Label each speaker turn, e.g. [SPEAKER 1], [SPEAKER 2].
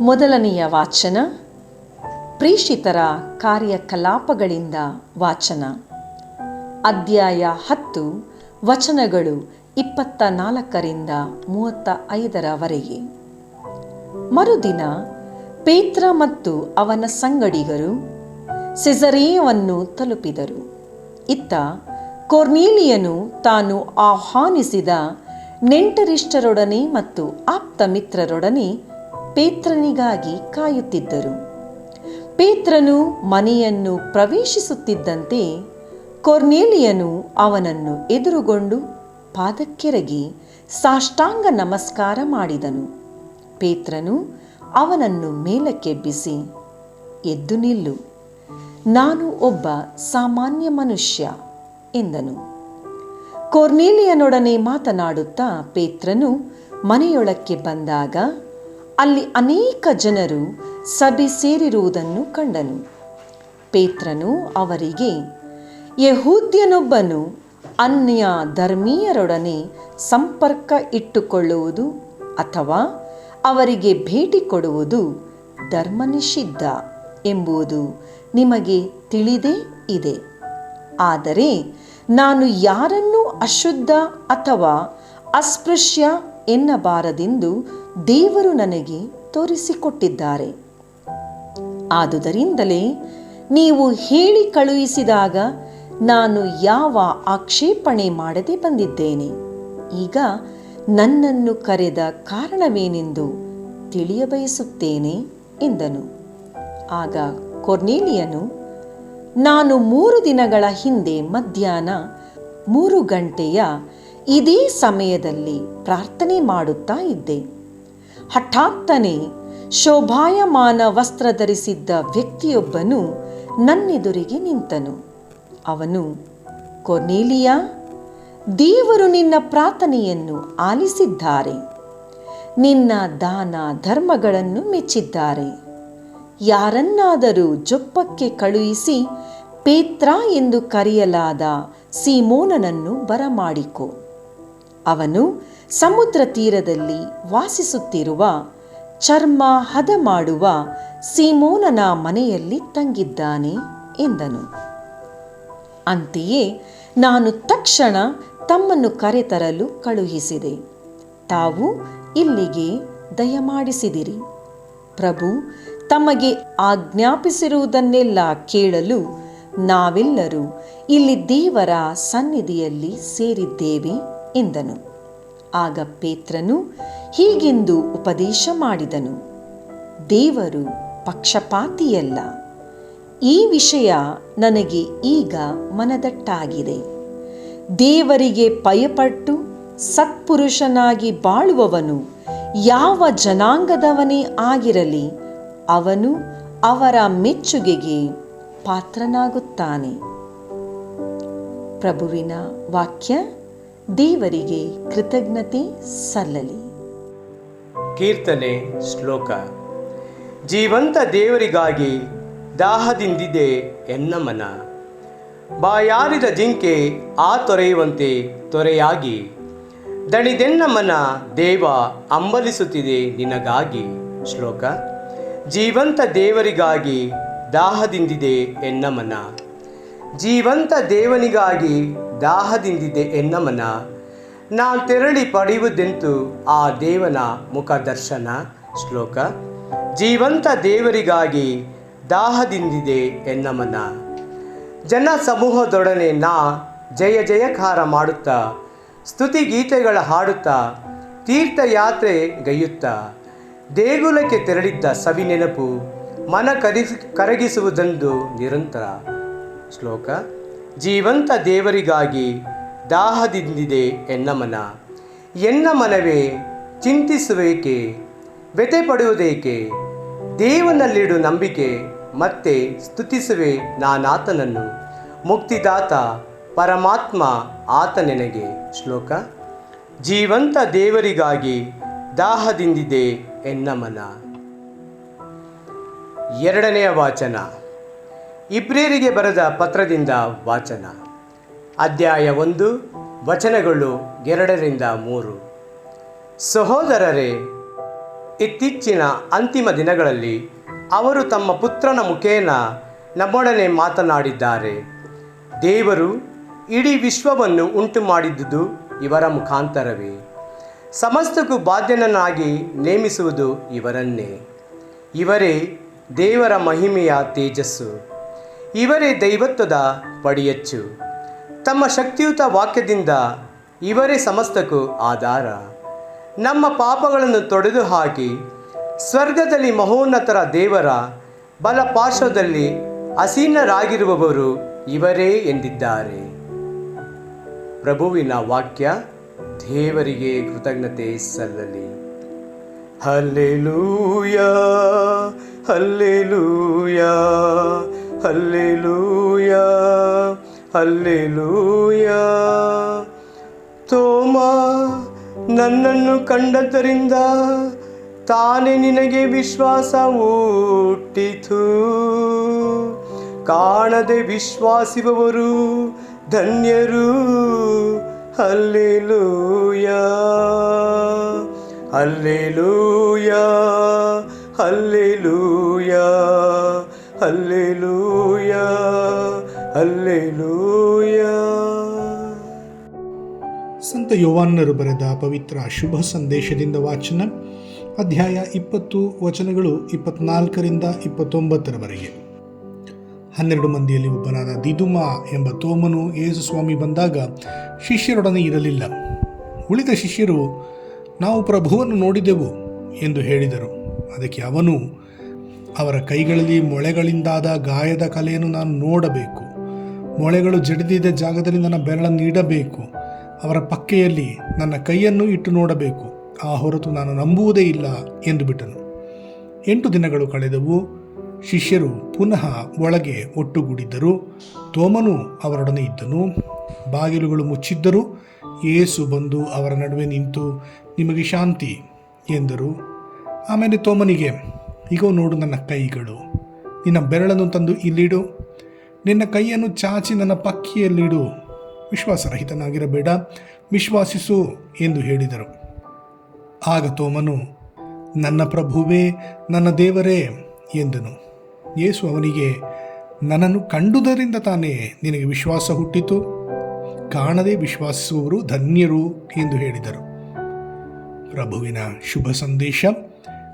[SPEAKER 1] ಮೊದಲನೆಯ ವಾಚನ ಪ್ರೀಷಿತರ ಕಾರ್ಯಕಲಾಪಗಳಿಂದ ವಾಚನ. ಅಧ್ಯಾಯ ಹತ್ತು, ವಚನಗಳು ಇಪ್ಪತ್ತ ನಾಲ್ಕರಿಂದ ಮೂವತ್ತ ಐದರವರೆಗೆ ಮರುದಿನ ಪೇತ್ರ ಮತ್ತು ಅವನ ಸಂಗಡಿಗರು ಸೆಸರೇಯವನ್ನು ತಲುಪಿದರು. ಇತ್ತ ಕೊರ್ನೀಲಿಯನು ತಾನು ಆಹ್ವಾನಿಸಿದ ನೆಂಟರಿಷ್ಟರೊಡನೆ ಮತ್ತು ಆಪ್ತ ಮಿತ್ರರೊಡನೆ ಪೇತ್ರನಿಗಾಗಿ ಕಾಯುತ್ತಿದ್ದರು. ಪೇತ್ರನು ಮನೆಯನ್ನು ಪ್ರವೇಶಿಸುತ್ತಿದ್ದಂತೆ ಕೊರ್ನೇಲಿಯನು ಅವನನ್ನು ಎದುರುಗೊಂಡು ಪಾದಕ್ಕೆರಗಿ ಸಾಷ್ಟಾಂಗ ನಮಸ್ಕಾರ ಮಾಡಿದನು. ಪೇತ್ರನು ಅವನನ್ನು ಮೇಲಕ್ಕೆಬ್ಬಿಸಿ ಎದ್ದು ನಿಲ್ಲು. ನಾನು ಒಬ್ಬ ಸಾಮಾನ್ಯ ಮನುಷ್ಯ ಎಂದನು. ಕೊರ್ನೇಲಿಯನೊಡನೆ ಮಾತನಾಡುತ್ತಾ ಪೇತ್ರನು ಮನೆಯೊಳಕ್ಕೆ ಬಂದಾಗ ಅಲ್ಲಿ ಅನೇಕ ಜನರು ಸಭೆ ಸೇರಿರುವುದನ್ನು ಕಂಡನು. ಪೇತ್ರನು ಅವರಿಗೆ, ಯಹೂದ್ಯನೊಬ್ಬನು ಅನ್ಯ ಧರ್ಮೀಯರೊಡನೆ ಸಂಪರ್ಕ ಇಟ್ಟುಕೊಳ್ಳುವುದು ಅಥವಾ ಅವರಿಗೆ ಭೇಟಿ ಕೊಡುವುದು ಧರ್ಮನಿಷಿದ್ಧ ಎಂಬುದು ನಿಮಗೆ ತಿಳಿದೇ ಇದೆ. ಆದರೆ ನಾನು ಯಾರನ್ನೂ ಅಶುದ್ಧ ಅಥವಾ ಅಸ್ಪೃಶ್ಯ ಎನ್ನಬಾರದೆಂದು ದೇವರು ನನಗೆ ತೋರಿಸಿಕೊಟ್ಟಿದ್ದಾರೆ. ಆದುದರಿಂದಲೇ ನೀವು ಹೇಳಿ ಕಳುಹಿಸಿದಾಗ ನಾನು ಯಾವ ಆಕ್ಷೇಪಣೆ ಮಾಡದೆ ಬಂದಿದ್ದೇನೆ. ಈಗ ನನ್ನನ್ನು ಕರೆದ ಕಾರಣವೇನೆಂದು ತಿಳಿಯಬಯಸುತ್ತೇನೆ ಎಂದನು. ಆಗ ಕೊರ್ನೇಲಿಯನು, ನಾನು ಮೂರು ದಿನಗಳ ಹಿಂದೆ ಮಧ್ಯಾಹ್ನ ಮೂರು ಗಂಟೆಯ ಇದೇ ಸಮಯದಲ್ಲಿ ಪ್ರಾರ್ಥನೆ ಮಾಡುತ್ತಾ ಇದ್ದೆ. ಹಠಾತ್ತನೆ ಶೋಭಾಯಮಾನ ವಸ್ತ್ರ ಧರಿಸಿದ್ದ ವ್ಯಕ್ತಿಯೊಬ್ಬನು ನನ್ನೆದುರಿಗೆ ನಿಂತನು. ಅವನು ಕೊನೇಲಿಯ ದೇವರು ನಿನ್ನ ಪ್ರಾರ್ಥನೆಯನ್ನು ಆಲಿಸಿದ್ದಾರೆ. ನಿನ್ನ ದಾನ ಧರ್ಮಗಳನ್ನು ಮೆಚ್ಚಿದ್ದಾರೆ. ಯಾರನ್ನಾದರೂ ಜೊಪ್ಪಕ್ಕೆ ಕಳುಹಿಸಿ ಪೇತ್ರ ಎಂದು ಕರೆಯಲಾದ ಸೀಮೋನನನ್ನು ಬರಮಾಡಿಕೊ. ಅವನು ಸಮುದ್ರ ತೀರದಲ್ಲಿ ವಾಸಿಸುತ್ತಿರುವ ಚರ್ಮ ಹದ ಮಾಡುವ ಸೀಮೋನನ ಮನೆಯಲ್ಲಿ ತಂಗಿದ್ದಾನೆ ಎಂದನು. ಅಂತೆಯೇ ನಾನು ತಕ್ಷಣ ತಮ್ಮನ್ನು ಕರೆತರಲು ಕಳುಹಿಸಿದೆ. ತಾವು ಇಲ್ಲಿಗೆ ದಯಮಾಡಿಸಿದಿರಿ. ಪ್ರಭು, ತಮಗೆ ಆಜ್ಞಾಪಿಸಿರುವುದನ್ನೆಲ್ಲ ಕೇಳಲು ನಾವೆಲ್ಲರೂ ಇಲ್ಲಿ ದೇವರ ಸನ್ನಿಧಿಯಲ್ಲಿ ಸೇರಿದ್ದೇವೆ. ಎಂದನು ಆಗ ಪೇತ್ರನು ಹೀಗೆಂದು ಉಪದೇಶ ಮಾಡಿದನು. ದೇವರು ಪಕ್ಷಪಾತಿಯಲ್ಲ. ಈ ವಿಷಯ ನನಗೆ ಈಗ ಮನದಟ್ಟಾಗಿದೆ. ದೇವರಿಗೆ ಭಯಪಟ್ಟು ಸತ್ಪುರುಷನಾಗಿ ಬಾಳುವವನು ಯಾವ ಜನಾಂಗದವನೇ ಆಗಿರಲಿ ಅವನು ಅವರ ಮೆಚ್ಚುಗೆಗೆ ಪಾತ್ರನಾಗುತ್ತಾನೆ. ಪ್ರಭುವಿನ ವಾಕ್ಯ ದೇವರಿಗೆ ಕೃತಜ್ಞತೆ ಸಲ್ಲಲಿ.
[SPEAKER 2] ಕೀರ್ತನೆ ಶ್ಲೋಕ. ಜೀವಂತ ದೇವರಿಗಾಗಿ ದಾಹದಿಂದಿದೆ ಎನ್ನ ಮನ. ಬಾಯಾರಿದ ಜಿಂಕೆ ಆ ತೊರೆಯುವಂತೆ ತೊರೆಯಾಗಿ. ದಣಿದೆನ್ನ ಮನ ದೇವ ಅಂಬಲಿಸುತ್ತಿದೆ ನಿನಗಾಗಿ. ಶ್ಲೋಕ. ಜೀವಂತ ದೇವರಿಗಾಗಿ ದಾಹದಿಂದಿದೆ ಎನ್ನ ಮನ. ಜೀವಂತ ದೇವನಿಗಾಗಿ ದಾಹದಿಂದಿದೆ ಎನ್ನಮನ. ನಾ ತೆರಳಿ ಪಡೆಯುವುದೆಂತು ಆ ದೇವನ ಮುಖ ದರ್ಶನ ಶ್ಲೋಕ. ಜೀವಂತ ದೇವರಿಗಾಗಿ ದಾಹದಿಂದಿದೆ ಎನ್ನಮನ. ಜನ ಸಮೂಹದೊಡನೆ ನಾ ಜಯ ಜಯಕಾರ ಮಾಡುತ್ತಾ, ಸ್ತುತಿ ಗೀತೆಗಳ ಹಾಡುತ್ತಾ, ತೀರ್ಥಯಾತ್ರೆ ಗೈಯುತ್ತಾ, ದೇಗುಲಕ್ಕೆ ತೆರಳಿದ್ದ ಸವಿ ನೆನಪು ಮನ ಕರಿಸಿ ಕರಗಿಸುವುದೆಂದು ನಿರಂತರ. ಶ್ಲೋಕ, ಜೀವಂತ ದೇವರಿಗಾಗಿ ದಾಹದಿಂದಿದೆ ಎನ್ನ ಮನ ಎನ್ನ ಮನವೇ ಚಿಂತಿಸುವೇಕೆ? ವ್ಯತೆ ಪಡುವುದೇಕೆ ದೇವನಲ್ಲಿಡು ನಂಬಿಕೆ, ಮತ್ತೆ ಸ್ತುತಿಸುವೆ ನಾನಾತನನ್ನು. ಮುಕ್ತಿದಾತ ಪರಮಾತ್ಮ ಆತ ನೆನಗೆ ಶ್ಲೋಕ, ಜೀವಂತ ದೇವರಿಗಾಗಿ ದಾಹದಿಂದಿದೆ ಎನ್ನ ಮನ ಎರಡನೆಯ ವಾಚನ ಇಬ್ರಿಯರಿಗೆ ಬರೆದ ಪತ್ರದಿಂದ ವಾಚನ. ಅಧ್ಯಾಯ ಒಂದು, ವಚನಗಳು ಎರಡರಿಂದ ಮೂರು. ಸಹೋದರರೇ, ಇತ್ತೀಚಿನ ಅಂತಿಮ ದಿನಗಳಲ್ಲಿ ಅವರು ತಮ್ಮ ಪುತ್ರನ ಮುಖೇನ ನಮ್ಮೊಡನೆ ಮಾತನಾಡಿದ್ದಾರೆ. ದೇವರು ಇಡೀ ವಿಶ್ವವನ್ನು ಉಂಟು ಮಾಡಿದ್ದುದು ಇವರ ಮುಖಾಂತರವೇ. ಸಮಸ್ತಕ್ಕೂ ಬಾಧ್ಯನನ್ನಾಗಿ ನೇಮಿಸುವುದು ಇವರನ್ನೇ. ಇವರೇ ದೇವರ ಮಹಿಮೆಯ ತೇಜಸ್ಸು. ಇವರೇ ದೈವತ್ವದ ಪಡಿಯಚ್ಚು. ತಮ್ಮ ಶಕ್ತಿಯುತ ವಾಕ್ಯದಿಂದ ಇವರೇ ಸಮಸ್ತಕ್ಕೂ ಆಧಾರ. ನಮ್ಮ ಪಾಪಗಳನ್ನು ತೊಡೆದು ಹಾಕಿ ಸ್ವರ್ಗದಲ್ಲಿ ಮಹೋನ್ನತರ ದೇವರ ಬಲಪಾರ್ಶ್ವದಲ್ಲಿ ಅಸೀನರಾಗಿರುವವರು ಇವರೇ ಎಂದಿದ್ದಾರೆ. ಪ್ರಭುವಿನ ವಾಕ್ಯ, ದೇವರಿಗೆ ಕೃತಜ್ಞತೆ ಸಲ್ಲಲಿ. Hallelujah hallelujah hallelujah hallelujah. ತೋಮ, ನನ್ನನ್ನು ಕಂಡದ್ದರಿಂದ ತಾನೇ ನಿನಗೆ ವಿಶ್ವಾಸ ಹುಟ್ಟಿತು. ಕಾಣದೆ ವಿಶ್ವಾಸಿಸುವವರು ಧನ್ಯರು. Hallelujah hallelujah hallelujah. Hallelujah alleluia
[SPEAKER 3] ಸಂತ ಯೋವಾನ್ನರು ಬರೆದ ಪವಿತ್ರ ಶುಭ ಸಂದೇಶದಿಂದ ವಾಚನ, ಅಧ್ಯಾಯ ಇಪ್ಪತ್ತು, ವಚನಗಳು ಇಪ್ಪತ್ನಾಲ್ಕರಿಂದ ಇಪ್ಪತ್ತೊಂಬತ್ತರವರೆಗೆ. ಹನ್ನೆರಡು ಮಂದಿಯಲ್ಲಿ ಒಬ್ಬನಾದ ದಿದುಮ ಎಂಬ ತೋಮನು ಯೇಸು ಸ್ವಾಮಿ ಬಂದಾಗ ಶಿಷ್ಯರೊಡನೆ ಇರಲಿಲ್ಲ. ಉಳಿದ ಶಿಷ್ಯರು, ನಾವು ಪ್ರಭುವನ್ನು ನೋಡಿದೆವು ಎಂದು ಹೇಳಿದರು. ಅದಕ್ಕೆ ಅವನು ಅವರ ಕೈಗಳಲ್ಲಿ ಮೊಳೆಗಳಿಂದಾದ ಗಾಯದ ಕಲೆಯನ್ನು ನಾನು ನೋಡಬೇಕು. ಮೊಳೆಗಳು ಜಡಿದಿದ್ದ ಜಾಗದಲ್ಲಿ ನನ್ನ ಬೆರಳನ್ನು ಇಡಬೇಕು ಅವರ ಪಕ್ಕೆಯಲ್ಲಿ ನನ್ನ ಕೈಯನ್ನು ಇಟ್ಟು ನೋಡಬೇಕು. ಆ ಹೊರತು ನಾನು ನಂಬುವುದೇ ಇಲ್ಲ ಎಂದು ಬಿಟ್ಟನು. ಎಂಟು ದಿನಗಳು ಕಳೆದವು. ಶಿಷ್ಯರು ಪುನಃ ಒಳಗೆ ಒಟ್ಟುಗೂಡಿದ್ದರು. ತೋಮನು ಅವರೊಡನೆ ಇದ್ದನು. ಬಾಗಿಲುಗಳು ಮುಚ್ಚಿದ್ದರು. ಏಸು ಬಂದು ಅವರ ನಡುವೆ ನಿಂತು, ನಿಮಗೆ ಶಾಂತಿ ಎಂದರು. ಆಮೇಲೆ ತೋಮನಿಗೆ ಇಗೋ ನೋಡು ನನ್ನ ಕೈಗಳು. ನಿನ್ನ ಬೆರಳನ್ನು ತಂದು ಇಲ್ಲಿಡು. ನಿನ್ನ ಕೈಯನ್ನು ಚಾಚಿ ನನ್ನ ಪಕ್ಕಿಯಲ್ಲಿಡು. ವಿಶ್ವಾಸರಹಿತನಾಗಿರಬೇಡ, ವಿಶ್ವಾಸಿಸು ಎಂದು ಹೇಳಿದರು. ಆಗ ತೋಮನು, ನನ್ನ ಪ್ರಭುವೇ, ನನ್ನ ದೇವರೇ ಎಂದನು. ಯೇಸು ಅವನಿಗೆ, ನನ್ನನ್ನು ಕಂಡುದರಿಂದ ತಾನೇ ನಿನಗೆ ವಿಶ್ವಾಸ ಹುಟ್ಟಿತು. ಕಾಣದೆ ವಿಶ್ವಾಸಿಸುವವರು ಧನ್ಯರು ಎಂದು ಹೇಳಿದರು. ಪ್ರಭುವಿನ ಶುಭ ಸಂದೇಶ.